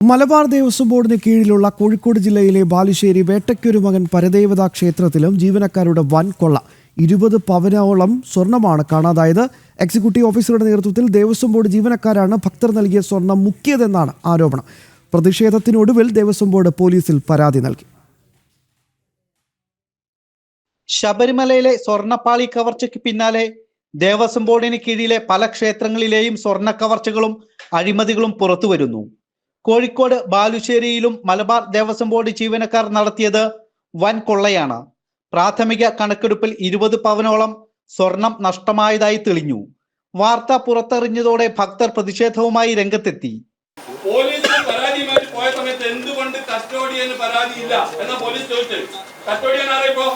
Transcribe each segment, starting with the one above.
മലബാർ ദേവസ്വം ബോർഡിന് കീഴിലുള്ള കോഴിക്കോട് ജില്ലയിലെ ബാലുശ്ശേരി വേട്ടയ്ക്കൊരു മകൻ പരദേവതാ ക്ഷേത്രത്തിലും ജീവനക്കാരുടെ വൻ കൊള്ള. ഇരുപത് പവനോളം സ്വർണമാണ് കാണാതായത്. എക്സിക്യൂട്ടീവ് ഓഫീസറുടെ നേതൃത്വത്തിൽ ദേവസ്വം ബോർഡ് ജീവനക്കാരാണ് ഭക്തർ നൽകിയ സ്വർണം മുക്കിയതെന്നാണ് ആരോപണം. പ്രതിഷേധത്തിനൊടുവിൽ ദേവസ്വം ബോർഡ് പോലീസിൽ പരാതി നൽകി. ശബരിമലയിലെ സ്വർണപ്പാളി കവർച്ചയ്ക്ക് പിന്നാലെ ദേവസ്വം ബോർഡിന് കീഴിലെ പല ക്ഷേത്രങ്ങളിലെയും സ്വർണ കവർച്ചകളും അഴിമതികളും പുറത്തുവരുന്നു. കോഴിക്കോട് ബാലുശ്ശേരിയിലും മലബാർ ദേവസ്വം ബോർഡ് ജീവനക്കാർ നടത്തിയത് വൻ കൊള്ളയാണ്. പ്രാഥമിക കണക്കെടുപ്പിൽ ഇരുപത് പവനോളം സ്വർണം നഷ്ടമായതായി തെളിഞ്ഞു. വാർത്ത പുറത്തെറിഞ്ഞതോടെ ഭക്തർ പ്രതിഷേധവുമായി രംഗത്തെത്തി. പോലീസിന് പരാതിയുമായിട്ട് പോയ സമയത്ത് എന്തുകൊണ്ട് കസ്റ്റോഡിയന് പരാതിയില്ല എന്ന പോലീസ് ചോദിച്ചത്? കസ്റ്റോഡിയൻ ആരാ ഇപ്പോ?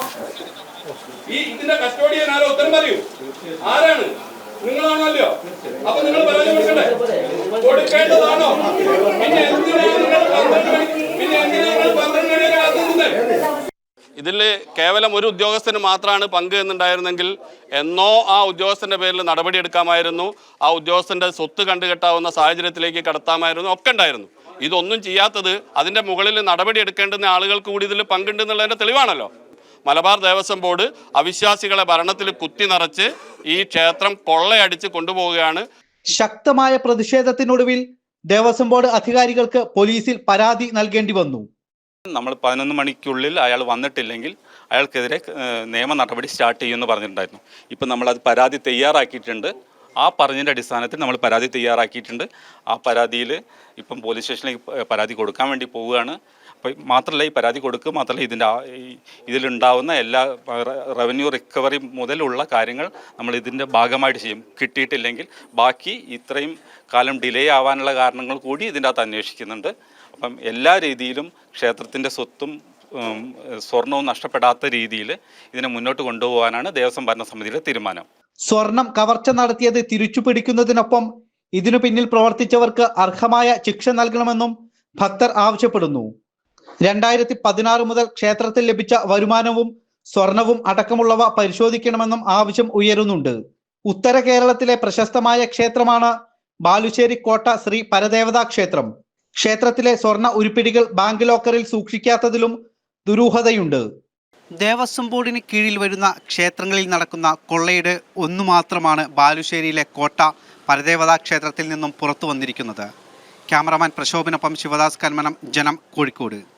ഈ ഇതിന്റെ കസ്റ്റോഡിയൻ ആരോ? ഉത്തരം പറയൂ. ആരാണ് ഇതിൽ കേവലം ഒരു ഉദ്യോഗസ്ഥന് മാത്രമാണ് പങ്ക് എന്നുണ്ടായിരുന്നെങ്കിൽ എന്നോ ആ ഉദ്യോഗസ്ഥന്റെ പേരിൽ നടപടി എടുക്കാമായിരുന്നു ആ ഉദ്യോഗസ്ഥന്റെ സ്വത്ത് കണ്ടുകെട്ടാവുന്ന സാഹചര്യത്തിലേക്ക് കടത്താമായിരുന്നു ഒക്കെ ഉണ്ടായിരുന്നു. ഇതൊന്നും ചെയ്യാത്തത് അതിന്റെ മുകളിൽ നടപടി എടുക്കേണ്ടുന്ന ആളുകൾക്ക് കൂടി ഇതിൽ പങ്കുണ്ടെന്നുള്ളതിന്റെ തെളിവാണല്ലോ. മലബാർ ദേവസ്വം ബോർഡ് അവിശ്വാസികളെ ഭരണത്തിൽ കുത്തി നിറച്ച് ഈ ക്ഷേത്രം കൊള്ളയടിച്ച് കൊണ്ടുപോവുകയാണ്. ശക്തമായ പ്രതിഷേധത്തിനൊടുവിൽ ദേവസ്വം ബോർഡ് അധികാരികൾക്ക് പോലീസിൽ പരാതി നൽകേണ്ടി വന്നു. നമ്മൾ പതിനൊന്ന് മണിക്കുള്ളിൽ അയാൾ വന്നിട്ടില്ലെങ്കിൽ അയാൾക്കെതിരെ നിയമ നടപടി സ്റ്റാർട്ട് ചെയ്യുമെന്ന് പറഞ്ഞിട്ടുണ്ടായിരുന്നു. ഇപ്പം നമ്മളത് പരാതി തയ്യാറാക്കിയിട്ടുണ്ട്. ആ പറഞ്ഞതിന്റെ അടിസ്ഥാനത്തിൽ നമ്മൾ പരാതി തയ്യാറാക്കിയിട്ടുണ്ട്. ആ പരാതിയിൽ ഇപ്പം പോലീസ് സ്റ്റേഷനിലേക്ക് പരാതി കൊടുക്കാൻ വേണ്ടി പോവുകയാണ്. മാത്രമല്ല ഈ പരാതി കൊടുക്കുക മാത്രമല്ല ഇതിന്റെ ഇതിലുണ്ടാവുന്ന എല്ലാ റവന്യൂ റിക്കവറി മുതലുള്ള കാര്യങ്ങൾ നമ്മൾ ഇതിന്റെ ഭാഗമായിട്ട് ചെയ്യും. കിട്ടിയിട്ടില്ലെങ്കിൽ ബാക്കി ഇത്രയും കാലം ഡിലേ ആവാനുള്ള കാരണങ്ങൾ കൂടി ഇതിന്റെ അകത്ത് അന്വേഷിക്കുന്നുണ്ട്. അപ്പം എല്ലാ രീതിയിലും ക്ഷേത്രത്തിന്റെ സ്വത്തും സ്വർണവും നഷ്ടപ്പെടാത്ത രീതിയിൽ ഇതിനെ മുന്നോട്ട് കൊണ്ടുപോകാനാണ് ദേവസ്വം ഭരണ സമിതിയുടെ തീരുമാനം. സ്വർണം കവർച്ച നടത്തിയത് തിരിച്ചു പിടിക്കുന്നതിനൊപ്പം ഇതിനു പിന്നിൽ പ്രവർത്തിച്ചവർക്ക് അർഹമായ ശിക്ഷ നൽകണമെന്നും ഭക്തർ ആവശ്യപ്പെടുന്നു. രണ്ടായിരത്തി പതിനാറ് മുതൽ ക്ഷേത്രത്തിൽ ലഭിച്ച വരുമാനവും സ്വർണവും അടക്കമുള്ളവ പരിശോധിക്കണമെന്നും ആവശ്യം ഉയരുന്നുണ്ട്. ഉത്തര കേരളത്തിലെ പ്രശസ്തമായ ക്ഷേത്രമാണ് ബാലുശ്ശേരി കോട്ട ശ്രീ പരദേവതാ ക്ഷേത്രം. ക്ഷേത്രത്തിലെ സ്വർണ ഉരുപ്പിടികൾ ബാങ്ക് ലോക്കറിൽ സൂക്ഷിക്കാത്തതിലും ദുരൂഹതയുണ്ട്. ദേവസ്വം ബോർഡിന് കീഴിൽ വരുന്ന ക്ഷേത്രങ്ങളിൽ നടക്കുന്ന കൊള്ളയുടെ ഒന്നു മാത്രമാണ് ബാലുശ്ശേരിയിലെ കോട്ട പരദേവതാ ക്ഷേത്രത്തിൽ നിന്നും പുറത്തു വന്നിരിക്കുന്നത്. ക്യാമറമാൻ പ്രശോഭനൊപ്പം ശിവദാസ് കന്മനം ജനം കോഴിക്കോട്.